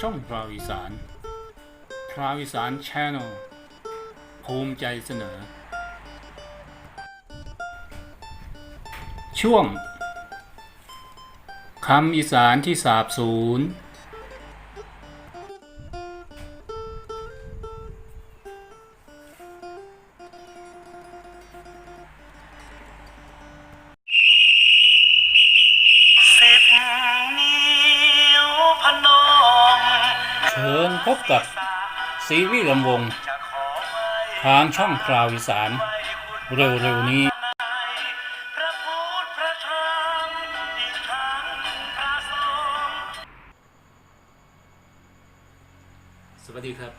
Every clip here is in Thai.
ช่องพราวอีสานพราวอีสานชนลภูมิใจเสนอ ช่วงคำอีสานที่สาบสูญ เชิญพบกับซีรีส์ลำวง ทางช่องพราวอีสาน เร็วๆนี้ สวัสดีครับ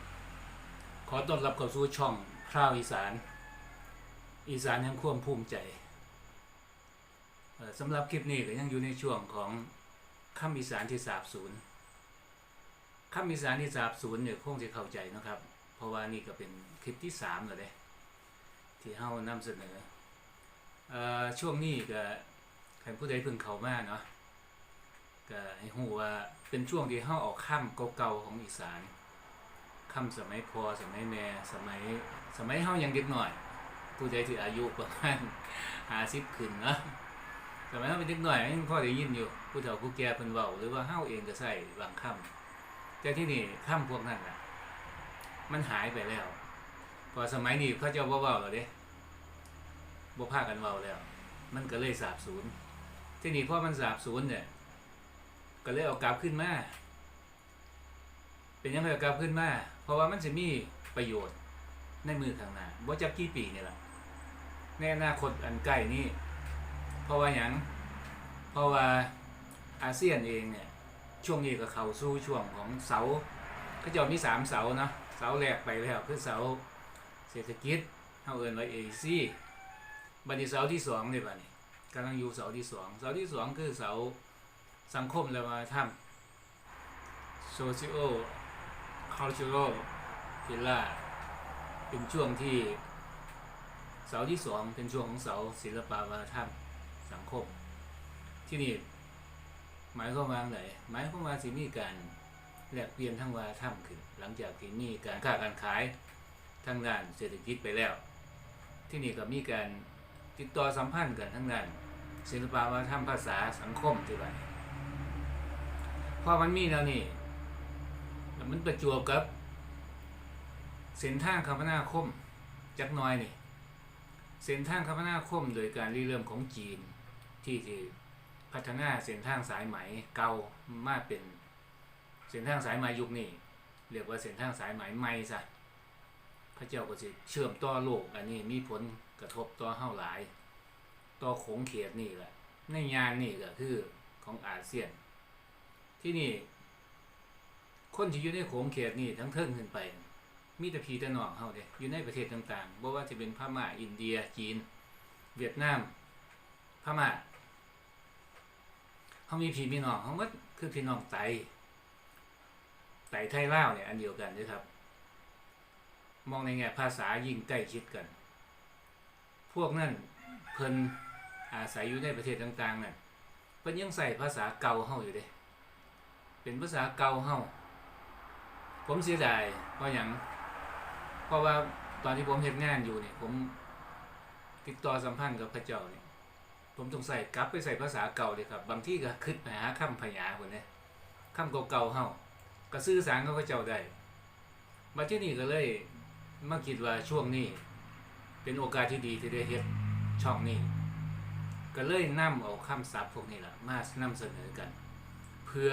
ขอต้อนรับเข้าสู่ช่องพราวอีสาน อีสานแห่งควมภูมิใจสำหรับคลิปนี้ก็ยังอยู่ในช่วงของคำอีสานที่สาบสูญ คำอีสานที่สาบสูญเนี่ยคงจะเข้าใจนะครับ เพราะว่านี่ก็เป็นคลิปที่สามแล้วเด้ที่เฮานำเสนอเอ่อช่วงนี้ก็ใครผู้ใดเพิ่งเข้ามาเนาะก็ให้ฮู้ว่าเป็นช่วงที่เฮาออกค่ำเก่าๆของอีสานคำสมัยพอสมัยแม่สมัยสมัยเฮายังเด็กหน่อย ผู้ใดที่อายุประมาณห้าสิบขึ้นเนาะสมัยเฮาเป็นเด็กหน่อยยังพอได้ยินอยู่ผู้เฒ่าผู้แก่เพิ่นเว้าหรือว่าเฮาเองก็ใช้บางคำ แต่ที่นี่คำพวกนั้นน่ะ มันหายไปแล้วพอสมัยนี้เขาเจ้าบ่เว้าแล้วเด้บ่พากันเว้าแล้ว มันก็เลยสาบสูญที่นี่พอมันสาบสูญเนี่ย ก็เลยเอากลับขึ้นมา เป็นยังไงกลับขึ้นมา เพราะว่ามันจะมีประโยชน์ในมือข้างหน้าบ่จักกี่ปีนี่แหละในอนาคตอันใกล้นี้เพราะว่าหยังเพราะว่าอาเซียนเองเนี่ย ช่วงนี้ก็เข้าสู่ช่วงของเสาเขาเจะมีสามเสาเนาะเสาแรกไปแล้วคือเสาเศรษฐกิจเฮาเอิ้นว่า AC บัดนี้เสาที่สองเนี่ยบัดนี้กำลังอยู่เสาที่สองเสาที่สองคือเสาสังคมและวัฒนธรรม socio cultural pillar เป็นช่วงที่เสาที่สองเป็นช่วงของเสาศิลปวัฒนธรรมสังคม ที่นี่ หมายความว่าไงหมายความว่าสิมีการแลกเปลี่ยนทางวัฒนธรรมขึ้น หลังจากที่มีการค้าการขายทางด้านเศรษฐกิจไปแล้ว ที่นี่ก็มีการติดต่อสัมพันธ์กันทางด้านศิลปวัฒนธรรมภาษาสังคมที่ว่าพอมันมีแล้วนี่แล้วมันประจวบกับ เส้นทางคมนาคมจักน้อยนี่เส้นทางคมนาคมโดยการริเริ่มของจีนที่ที่ พัฒนาเส้นทางสายไหมเก่ามาเป็นเส้นทางสายไหมยุคนี้เรียกว่าเส้นทางสายไหมใหม่ซะพระเจ้าก็สิเชื่อมต่อโลกอันนี้มีผลกระทบต่อเฮาหลาย ต่อโขงเขตนี่แหละในยานนี่ก็คือของอาเซียน ที่นี่ คนที่อยู่ในโขงเขตนี่ทั้งเทิงขึ้นไป มีแต่พีแต่น้องเฮาเด้อยู่ในประเทศต่างๆบ่ว่าจะเป็นพม่าอินเดียจีน เวียดนามพม่า เฮามีพี่มีน้องเฮาหมดคือพี่น้องไตไตไทยเลาเนี่ยอันเดียวกันเด้อครับ มองในแง่ภาษายิ่งใกล้ชิดกัน พวกนั้นเพิ่นอาศัยอยู่ในประเทศต่างๆนั่นเพิ่นยังใส่ภาษาเก่าเฮาอยู่เด้ เป็นภาษาเก่าเฮาผมเสียดายเพราะอย่างเพราะว่าตอนที่ผมเฮ็ดงานอยู่เนี่ยผมติดต่อสัมพันธ์กับพระเจ้าเนี่ย ผมต้องใส่กลับไปใส่ภาษาเก่าเลยครับ บางที่ก็คิดไปหาคำพยาคนเนี่ยคำเก่าๆเฮาก็สื่อสารกับพระเจ้าได้มาที่นี่ก็เลยมาคิดว่าช่วงนี้ เป็นโอกาสที่ดีที่ได้เฮ็ดช่องนี้ ก็เลยนำเอาคำศัพท์พวกนี้แหละมานำเสนอกัน เพื่อ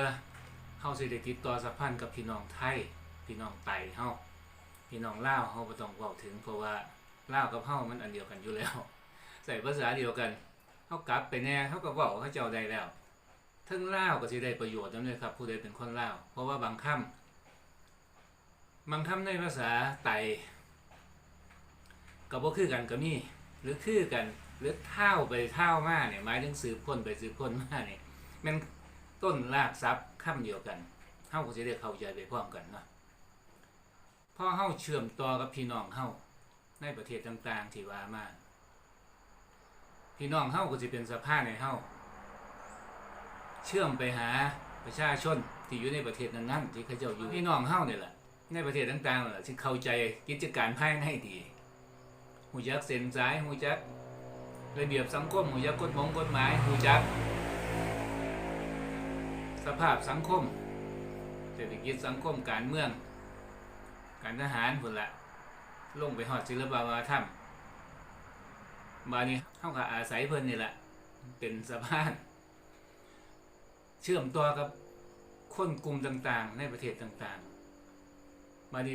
เฮาสิได้ติดต่อสัมพันธ์กับพี่น้องไทย พี่น้องไตเฮาพี่น้องลาวเฮาบ่ต้องเว้าถึงเพราะว่าลาวกับเฮามันอันเดียวกันอยู่แล้ว ใส่ภาษาเดียวกัน เฮากลับไปแน่เฮาก็เว้าเขาเจ้าได้แล้วทั้งเล่าก็สิได้ประโยชน์นำเลยครับ ผู้ใดเป็นคนเล่าเพราะว่าบางคำบางคำในภาษาไตก็บ่คือกันก็มีหรือคือกันหรือเท่าไปเท่ามาเนี่ยหมายถึงสืบคนไปสืบคนมาเนี่ยมันต้นรากทรัพย์คำเดียวกันเฮาก็จะได้เข้าใจไปพร้อมกันเนาะพอเฮาเชื่อมต่อกับพี่น้องเฮาในประเทศต่างๆที่ว่ามา พี่น้องเฮาก็จะเป็นสะพานให้เฮาเชื่อมไปหาประชาชนที่อยู่ในประเทศนั้นๆที่เขาเจ้าอยู่พี่น้องเฮาเนี่ยแหละในประเทศต่างๆนั่นแหละที่เข้าใจกิจการภายในดีหูจักเส้นสายหูจักระเบียบสังคมหูจักกฎหมงกฎหมายหูจัก สภาพสังคมเศรษฐกิจสังคมการเมือง การทหารพุ่นละลงไปหอดศิลปวัฒนธรรม บานี้เฮาก็อาศัยเพิ่นนี่แหละ เป็นสะพาน เชื่อมต่อกับคนกลุ่มต่าง ๆ ในประเทศต่างๆ มาดี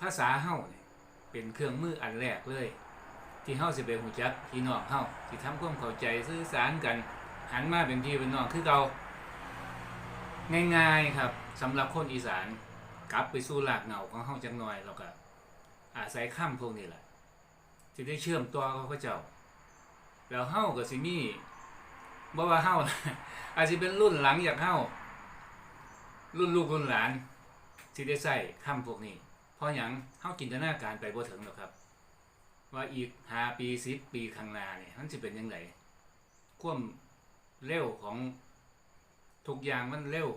ภาษาเฮาเนี่ยเป็นเครื่องมืออันแรกเลย ที่เฮาสิไปหูจักพี่น้องเฮาที่ทำความเข้าใจสื่อสารกัน หันมาเป็นพี่เป็นน้องคือเก่าง่ายๆครับสำหรับคนอีสานกลับไปสู่รากเหงาของเฮาจักหน่อยแล้วก็อาศัยคำพวกนี้แหละ ที่ได้เชื่อมต่อกับพระเจ้า แล้วเฮาก็สิมีบ่ว่าเฮาอาจจะเป็นรุ่นหลังจากเฮารุ่นลูกรุ่นหลานที่ได้ใส่คำพวกนี้ เพราะหยังเฮาจินตนาการไปบ่ถึงหรอกครับ ว่าอีก5ปี10ปีข้างหน้าเนี่ยมันสิเป็นจังไดควมเร็วของทุกอย่างมันเร็ว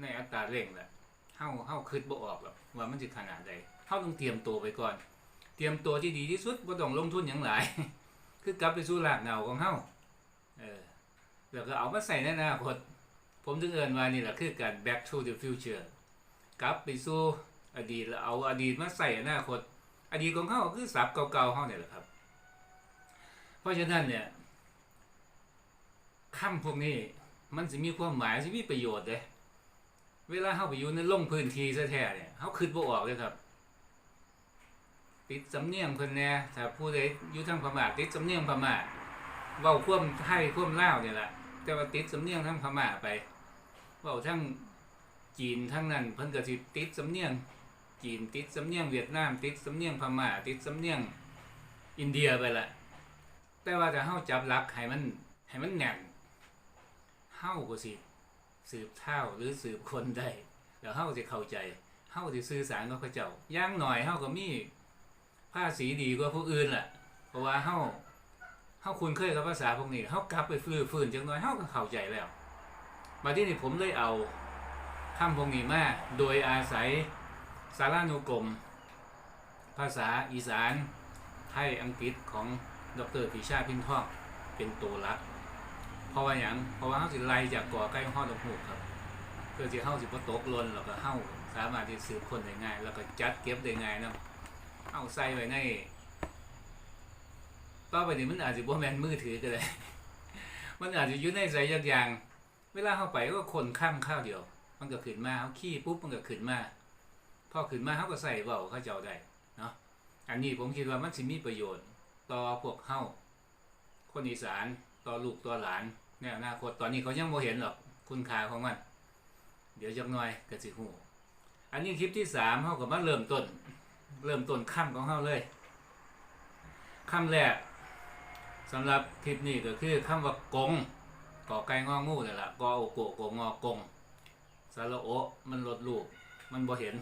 ในอัตราเร่งแหละเฮาเฮาคิดบ่ออกหรอกว่ามันสิขนาดใดเฮาต้องเตรียมตัวไปก่อน เตรียมตัวที่ดีที่สุดบ่ต้องลงทุนหยังหลาย คือกลับไปสู่รากเหงาของเฮาเออแล้วก็เอามาใส่ในอนาคตผมถึงเอินว่านี่แหละคือการ back to the future กลับไปสู่อดีตแล้วเอาอดีตมาใส่อนาคต อดีตของเขาคือศัพท์เก่าๆเขาเนี่ยแหละครับ เพราะฉะนั้นเนี่ยคำพวกนี้มันจะมีความหมายจะมีประโยชน์เลยเวลาเขาไปอยู่ในลงพื้นที่แท้ๆเนี่ยเขาคิดบ่ออกเลยครับ ติดสำเนียงคนแน่ถ้าผู้ใดอยู่ทางพม่าติดสำเนียงพม่าเว้าควมไทยควมลาวเนี่ยแหละแต่ว่าติดสำเนียงทั้งพม่าไปเว้าทั้งจีนทั้งนั้นเพิ่นก็สิติดสำเนียงจีนติดสำเนียงเวียดนามติดสำเนียงพม่าติดสำเนียงอินเดียไปละแต่ว่าถ้าเฮาจับหลักให้มันให้มันแน่นเฮาก็สิสืบเท่าหรือสืบคนได้แล้วเฮาสิเข้าใจเฮาสิสื่อสารกับเขาเจ้าอย่างหน่อยเฮาก็มี ภาษีดีกว่าผู้อื่นแหละเพราะว่าเฮาเฮาคุ้นเคยกับภาษาพวกนี้เฮากลับไปฟื้นฟื้นจังน้อยเฮาก็เข้าใจแล้วมาที่นี่ผมเลยเอาคำพวกนี้มาโดยอาศัยสารานุกรม ภาษาอีสานไทยอังกฤษของดรปิชาพินทองเป็นตัวหลักเพราะว่าอย่างเพราะว่าเฮาสิไล่จากก่อใกล้ห้อดอกหูกครับเพื่อที่เฮาสิบ่ตกหล่นแล้วก็เฮาสามารถที่สืบคนได้ง่าย แล้วก็จัดเก็บได้ง่ายนำ เฮาใส่ไว้ในต่อไปนี้มันอาจจะบ่แมนมือถือก็ได้มันอาจจะอยู่ในใส่ยักอย่าง เวลาเข้าไปก็คนข้ามข้าวเดียว มันก็ขึ้นมาเขาขี้ปุ๊บมันก็ขึ้นมาพอขึ้นมาเขาก็ใส่เบาเขาเจ้าได้เนาะอันนี้ผมคิดว่ามันสิมีประโยชน์ ต่อพวกเฮาคนอีสานต่อลูกต่อหลานในอนาคตตอนนี้เขายังบ่เห็นหรอกคุณค่าของมัน เดี๋ยวจักหน่อยก็สิฮู้อันนี้คลิปที่สามเฮาก็มาเริ่มต้น เริ่มต้นค่ำของเฮาเลยค่ำแรกสำหรับคลิปนี้ก็คือคำว่ากงกอไก่งองูนี่แหละกอโอโกโกงอกงสระโอมันลดลูกมันบ่เห็น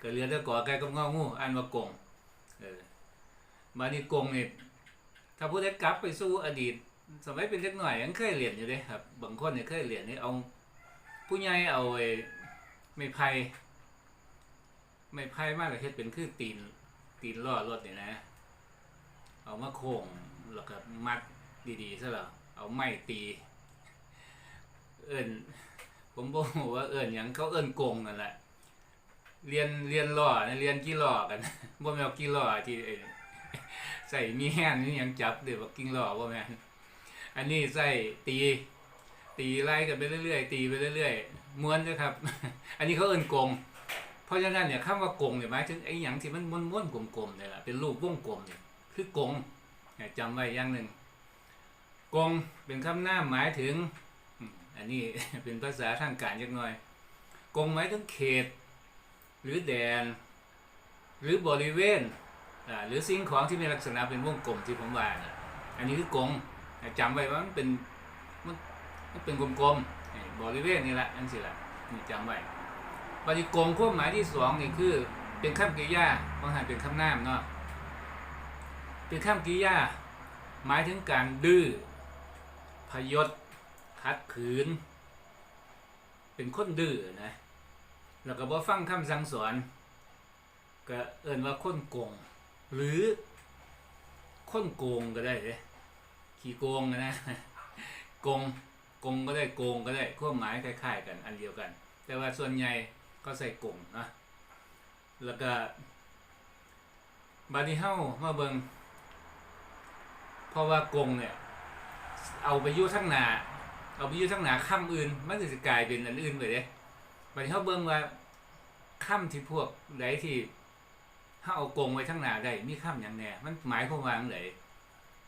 ก็เหลือแต่กอไก่กับงองูอันว่ากงเออมานี่กงนี่ถ้าผู้ใดกลับไปสู่อดีต สมัยเป็นเล็กหน่อยยังเคยเรียนอยู่เด้ครับบางคนเนี่ยเคยเรียนนี่เอา ผู้ใหญ่เอาไอ้ไม้ไผ่ ไม้ไผ่มาแล้วเฮ็ดเป็นคือตีนตีนล้อรถนี่ยนะ เอามาโค้งแล้วก็มัดดีๆซะแล้วเอาไม้ตี เอิ้นผมบอกว่าเอิ้นหยังเขาเอิ้นกงนั่นแหละเรียนเรียนล้อนะเรียนกี่ล้อกันบ่แม่นกี่ล้อที่ใส่มีแฮนนี่ยังจับเดี๋ยว่ากิ่งล้อบ่แม่นอันนี้ใส่ตี ตีไล่กันไปเรื่อยๆตีไปเรื่อยๆม้วนเด้อครับ อันนี้เขาเอิ้นกง เพราะฉะนั้นเนี่ยคำว่ากงเนี่ยหมายถึงไอ้หยังที่มันม้วนๆกลมๆเนี่ยแหละเป็นรูปวงกลมเนี่ยคือกงเนี่ยจำไว้อย่างหนึ่งกงเป็นคำนาหมายถึง อันนี้เป็นภาษาทางการจักหน่อย กงหมายถึงเขต หรือแดน หรือบริเวณหรือสิ่งของที่มีลักษณะเป็นวงกลมที่ผมว่าน่ะอันนี้คือกงจำไว้ว่ามันเป็นมันมันเป็นกลมๆบริเวณนี่แหละอันสิละนี่จำไว้ ปฏิกงความหมายที่สองนี่คือ เป็นคำกริยาบางหันเป็นคำนามเนาะเป็นคำกริยา หมายถึงการดื้อพยศขัดขืน เป็นคนดื้อนะแล้วก็บ่ฟังคำสั่งสอนก็เอิ่นว่าคนโกง หรือคนโกงก็ได้เด้ขี้โกงนะโกงโกงก็ได้โกงก็ได้ความหมายคล้ายๆกันอันเดียวกัน แต่ว่าส่วนใหญ่ ก็ใส่โกงนะแล้วก็บาดนี้เฮามาเบิงเพราะว่ากงเนี่ย เอาไปยู่ทั้งหนาเอาไปยู่ทั้งหนาค่ำอื่นมันจะกลายเป็นอันอื่นไปเด้บาดนี้เฮาเบิงว่าค่ำที่พวกใดที่เฮาเอากงไว้ทั้งหนาได้มีค่ำอย่างแน่มันหมายความว่าจังได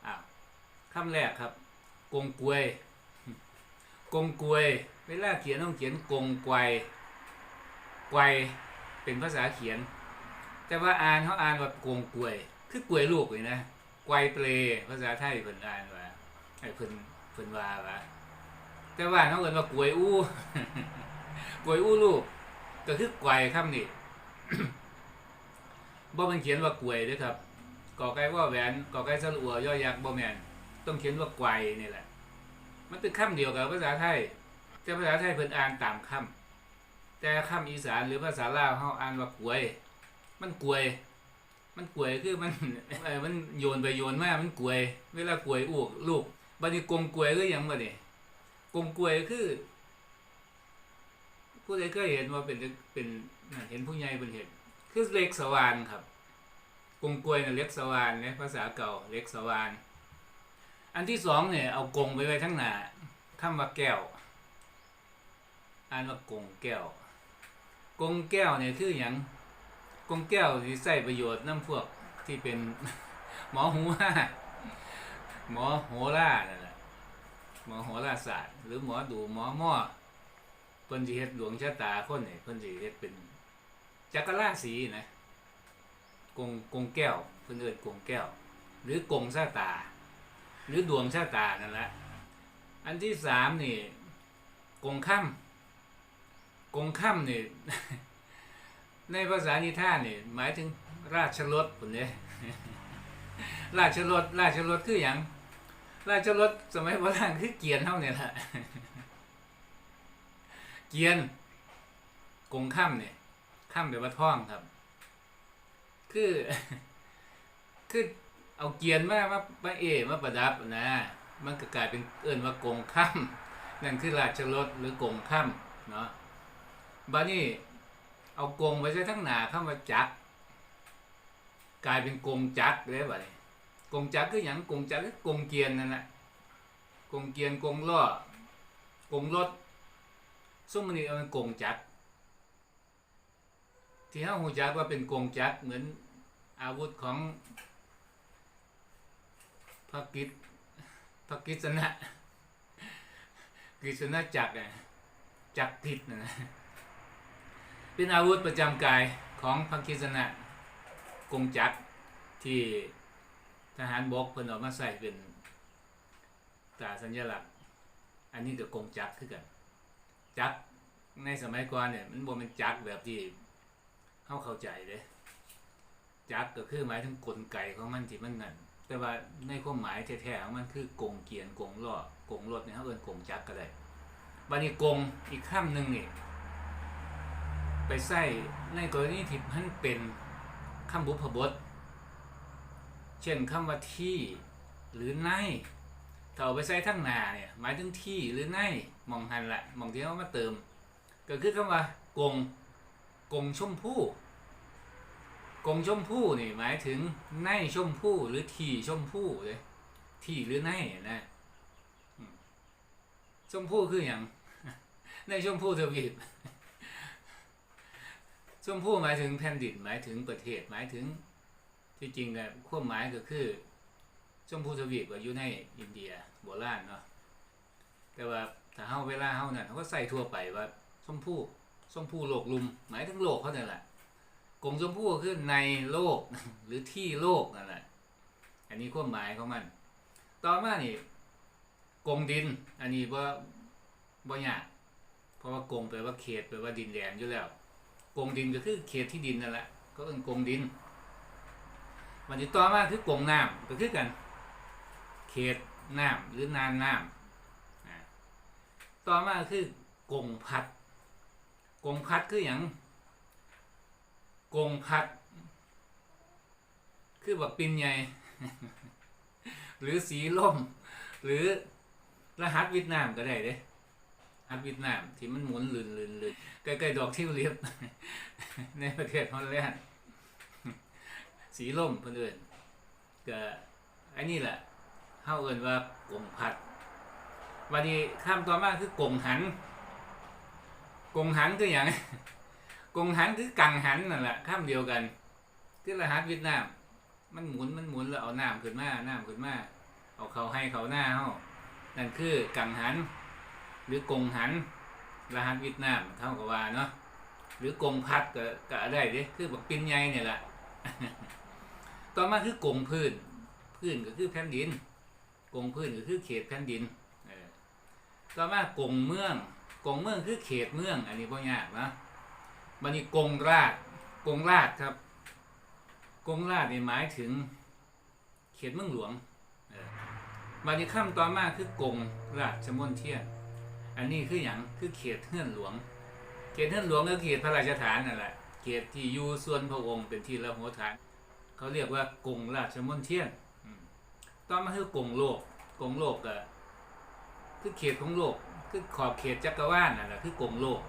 อ้าวค่ำแรกครับ กงกวย กงกวยเวลาเขียนต้องเขียนกงไกว ไกวเป็นภาษาเขียน แต่ว่าอ่านเขาอ่านว่ากงกวย คือกวยลูกเลยนะไกวเปลภาษาไทยเพิ่นอ่านว่าไอ้เพิ่นเพิ่นว่าว่าแต่ว่าเขาเอิ้นว่ากวยอู้กวยอู้ลูก ก็คือไกวคำนี้บ่มันเขียนว่ากวยเด้อครับกอไก่ว่าแหวนกอไก่สลัวยอยักษ์บ่แม่นต้องเขียนว่าไกวนี่แหละ มันเป็นคำเดียวกับภาษาไทยแต่ภาษาไทยเพิ่นอ่านตามคำ แต่คำอีสานหรือภาษาลาวเฮาอ่านว่ากวย มันกวย มันกวยคือมันเออมันโยนไปโยนมามันกวย เวลากวยอูกลูกบัดนี้กงกวยคือยังบัดนี้กงกวยคือ ผู้ใดเคยเห็นว่าเป็นเป็นเห็นผู้ใหญ่เป็นเห็นคือเล็กสวานครับกงกวยน่ะเล็กสวานเนี่ยภาษาเก่าเล็กสวานอันที่สองเนี่ยเอากงไปไว้ทั้งหน้าคำว่าแก้วอ่านว่ากงแก้ว กงแก้วเนี่ยคืออย่างกงแก้วที่ใส่ประโยชน์น้ำพวกที่เป็นหมอหูห้าหมอโหรานั่นแหละหมอโหราศาสตร์ หรือหมอดูหมอหม้อเพิ่นสิเฮ็ดดวงชะตาคนเนี่ยเพิ่นสิเฮ็ดเป็นจักรราศีนะกงกงแก้วเพิ่นเอิ้นกงแก้ว หรือกงชะตา หรือดวงชะตานั่นแหละอันที่สามนี่กงค่ำ กงค่ำนี่ ในภาษานิท่านนี่ หมายถึงราชรถผมเนี่ยราชรถราชรถคืออย่างราชรถสมัยโบราณคือเกียนเท่าเนี่ยแหละเกียนกงค่ำเนี่ยค่ำแปลว่าท่องครับ คือคือเอาเกียนมามามาเอมาประดับนะ มันก็กลายเป็นเอิ้นว่ากงค่ำนั่นคือราชรถหรือกงค่ำเนาะ บ้านี้เอากงไว้ใช้ทั้งหนาเข้ามาจัก กลายเป็นกงจักเลยบ่นี้กงจักรคือย่างกงจักรคือกงเกียนนั่นแหละกงเกียนกงล้อกงรถซุ่มมันนี่เอาเป็นกงจักที่เฮาฮู้จักว่าเป็นกงจักเหมือนอาวุธของพระกิจพระกิษณะกิษณะจักรเนี่ยจักรทิศนะนะ เป็นอาวุธประจำกายของพระกิษณะกงจักรที่ทหารบกเพิ่นเอามาใส่เป็นตราสัญลักษณ์ อันนี้ก็กงจักรคือกัน จักรในสมัยก่อนเนี่ยมันบ่เป็นจักรแบบที่เฮาเข้าใจเด้จักรก็คือหมายถึงกลไกของมันที่มันนั่นแต่ว่าในความหมายแท้ๆของมันคือกงเกียนกงล้อกงรถเนี่ยเขาเอิ้นกงจักรก็ได้บัดนี้กงอีกคำหนึ่งนี่ ไปใส่ในกรณีที่มันเป็นคำบุพบท เช่นคำว่าที่หรือในถ้าเอาไปใส่ทั้งหนาเนี่ยหมายถึงที่หรือในมองหันละมองที่เขามาเติม ก็คือคำว่ากงกงชมพู่กงชมพู่นี่หมายถึงในชมพู่หรือที่ชมพู่เลยที่หรือในนะชมพู่คืออย่างในชมพู่ทวีป ชมพู่หมายถึงแผ่นดินหมายถึงประเทศหมายถึงที่จริงเนี่ยความหมายก็คือชมพูทวีปก็อยู่ในอินเดียโบราณเนาะแต่ว่าถ้าเฮาเวลาเฮานั่นเขาก็ใส่ทั่วไปว่าชมพู่ชมพู่โลกลุม หมายถึงโลกเขาเนี่ยแหละกงชมพู่ก็คือในโลกหรือที่โลกนั่นแหละอันนี้ความหมายของมัน ต่อมานี่กงดิน อันนี้ว่าบ่ยากเพราะว่ากงแปลว่าเขตแปลว่าดินแดนอยู่แล้ว กงดินก็คือเขตที่ดินนั่นแหละก็เป็นกงดินวันที่ต่อมาคือกงน้ำก็คือกัน เขตน้ำหรือนานน้ำต่อมาคือกงพัดกงพัดคืออย่างกงพัด คือแบบปินใหญ่ หรือสีล่ม หรือรหัสเวิดนามก็ได้เด้ รหัสเวิดนามที่มันหมุนลื่นลื่นลื่นใกล้ๆดอกทิวลิปในประเทศฮอลแลนด์สีล่มเพื่อนก็อันนี้แหละเฮาเอินว่ากงพัด วันนี้ข้ามต่อมาคือกงหัน กงหันคืออย่างกงหันคือกังหันนั่นแหละข้ามเดียวกัน คือรหัสเวียดนาม มันหมุนมันหมุนแล้วเอาน้ำขึ้นมาน้ำขึ้นมาเอาเขาให้เขาหน้าเฮานั่นคือกังหัน หรือกงหันรหัสเวียดนามเท่ากับว่าเนาะหรือกงพัดก็ก็ได้เด้คือบักปินใหญ่เนี่ยแหละต่อมาคือกงพื้น พื้นก็คือแผ่นดิน กงพื้นก็คือเขตแผ่นดินต่อมากงเมือง กงเมืองคือเขตเมือง อันนี้พ่ยากนะบันนี้กงราชกงราชครับ กงราชนี่หมายถึง เขตเมืองหลวงบันนี้ข้ามต่อมาคือกงราชมนเทียน อันนี้คืออย่างคือเขตเฮือนหลวง เขตเฮือนหลวงก็เขตพระราชฐานนั่นแหละเขตที่อยู่ส่วนพระองค์เป็นที่ละหัวฐาน เขาเรียกว่ากงราชมนเทียนต่อมาคือกงโลกกงโลกก็คือเขตของโลก คือขอบเขตจักรวาลนั่นแหละคือกงโลก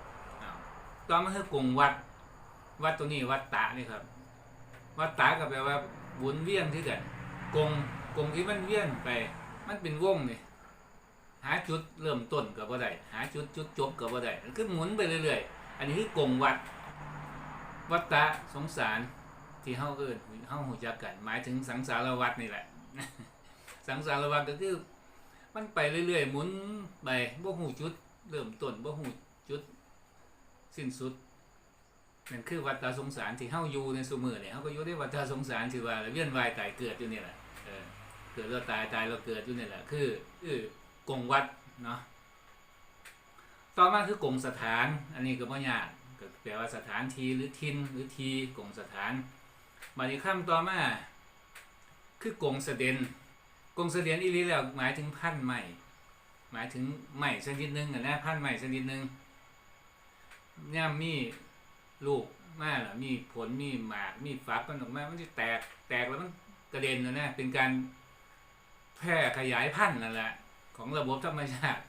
ต่อมาคือกงวัด วัดตัวนี้วัดตานี่ครับ วัดตาก็แปลว่าวนเวียนที่กันกงกงที่มันเวียนไป มันเป็นวงนี่ หาจุดเริ่มต้นก็บ่ได้หาจุดจุดจบก็บ่ได้มันคือหมุนไปเรื่อยๆ อันนี้คือกงวัดวัดตะสงสารที่เฮาเอิ้นเฮาหูจักกัน หมายถึงสังสารวัฏนี่แหละ สังสารวัฏก็คือ มันไปเรื่อยๆ หมุนไปบ่ฮู้จุด เริ่มต้นบ่ฮู้จุด สิ้นสุดนั่นคือวัฏสงสารที่เฮาอยู่ในซุมื้อนี่ยเฮาก็อยู่ในวัฏสงสารที่ว่าเวียนว่ายตายเกิดอยู่นี่แหละเออเกิดแล้วตายตายแล้วเกิดอยู่นี่แหละคือคือ กงวัดเนาะต่อมาคือกงสถาน อันนี้ก็บ่ยากก็แปลว่าสถานทีหรือทินหรือทีกงสถานบัดนี้คำต่อมา คือกงเสด็นกงเสด็นอีหลีแล้วหมายถึงพันธุ์ใหม่ หมายถึงใหม่ชนิดหนึงนะพันธุ์ใหม่ชนิดหนึงย่ามมีลูกมาล่ะมีผลมีหมากมีฝักมันออกมามันจะแตกแตกแล้วมันกระเด็นนะเป็นการแพร่ขยายพันธุ์นั่นแหละ ของระบบธรรมชาติ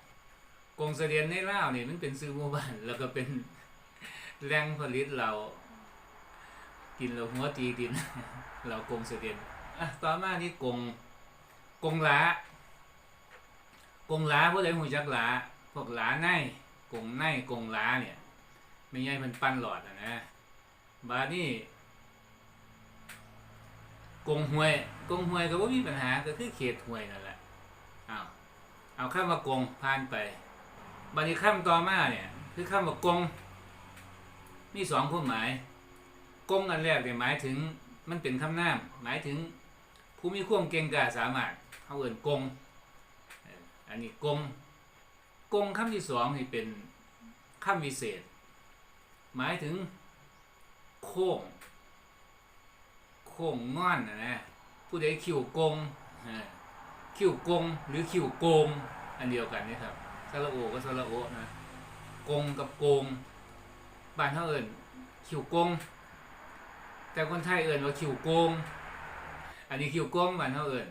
กงเสด็นในลาวนี่มันเป็นซื้อหมู่บ้านแล้วก็เป็นแหล่งผลิตเรา กินเราหัวตีดิน เรากงเสด็จอะต่อมานี่กงกงหลากงหลาผู้ใดหูจักหลาพวกหลาในกงในกงหลาเนี่ยไม่ใช่มันปั้นหลอดอะนะบานี่กงหวยกงหวยก็บ่มีปัญหาก็คือเขตหวยนั่นแหละอ้าว เอาข้ามมากงผ่านไปบาดนี้ข้ามต่อมาเนี่ย คือข้ามมากงมีสองความหมายกงอันแรกเนี่ยหมายถึงมันเป็นคำนามหมายถึงผู้มีความเก่งกาจสามารถเขาเอ่นกงอันนี้กงกงคำที่สองนี่เป็นคำวิเศษ หมายถึง โค้งโค้งงอนนะนะผู้ใดคิวกงอ่อ คิวกงหรือคิวโกง อันเดียวกันนี่ครับสระโอก็สระโอนะกงกับโกงบ้านเขาเอินคิวกง แต่คนไทยเอินว่าคิวโกง อันนี้คิวโกงบ้านเขาเอิน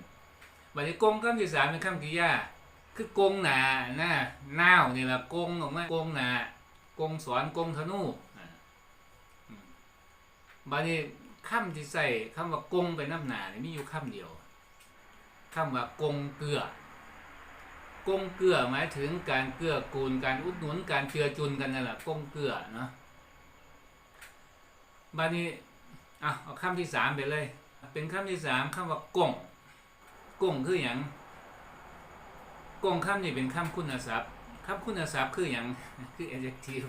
บัดนี้โกงคำที่สามเป็นคำกริยาคือโกงหนาหน้าน้าวนี่แหละโกงออกมาโกงหนาโกงสอนโกงธนูอ่าอืมบัดนี้คำที่ใส่คำว่าโกงไปน้ำหนาเนี่ยมีอยู่คำเดียว คำว่ากงเกลือกงเกลือหมายถึงการเกื้อกูลการอุดหนุนการเจือจุนกันนั่นแหละกงเกลือเนาะบานี้อะเอาคำที่สามไปเลย เป็นคำที่สามคำว่ากงกงคืออย่างกงคำนี่เป็นคำคุณศัพท์คำคุณศัพท์คืออย่างคือ adjective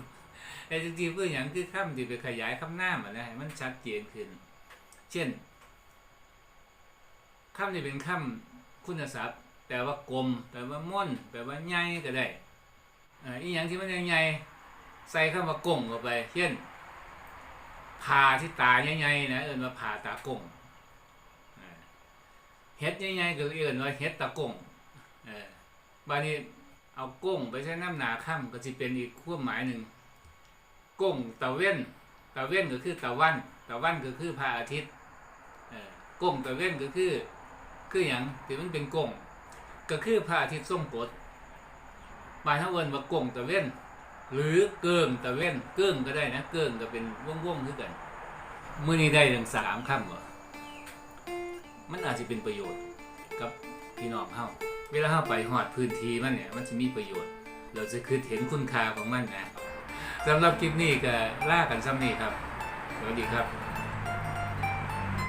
adjective คืออย่างคือคำที่ไปขยายคำหน้ามาแล้วให้มันชัดเจนขึ้น เช่นคำนี่เป็นคำ คุณศัพท์แปลว่ากลมแปลว่าม่อนแปลว่าใหญ่ก็ได้อ่าอีหยังที่มันใหญ่ใส่คำว่ากลงเข้าไป เช่นผ่าที่ตาใหญ่ๆนะเอิ้นว่าผ่าตากงเออเฮ็ดใหญ่ๆก็เอิ้นว่าเฮ็ดตากงเออบาดนี้เอากงไปใช้น้ำหนาค่ำก็สิเป็นอีกความหมายหนึ่งก้งตะเว้นตะเว้นก็คือตะวันตะวันก็คือพระอาทิตย์เออก้งตะเว้นก็คือ คืออย่างที่มันเป็นกงก็คือพระอาทิตย์ทรงกฎบานเฮาเอิ้นว่ากงตะเว้นหรือเกิงตะเว้นเกิงก็ได้นะ เกิงก็เป็นว่งๆคือกันมื้อนี้ได้ถึงสามคำบ่มันอาจจะเป็นประโยชน์กับพี่น้องเฮาเวลาเฮาไปฮอดพื้นที่มันเนี่ยมันจะมีประโยชน์ เราจะคือเห็นคุณค่าของมันนะสำหรับคลิปนี้ก็ล่ากันซ้ำนี้ครับสวัสดีครับ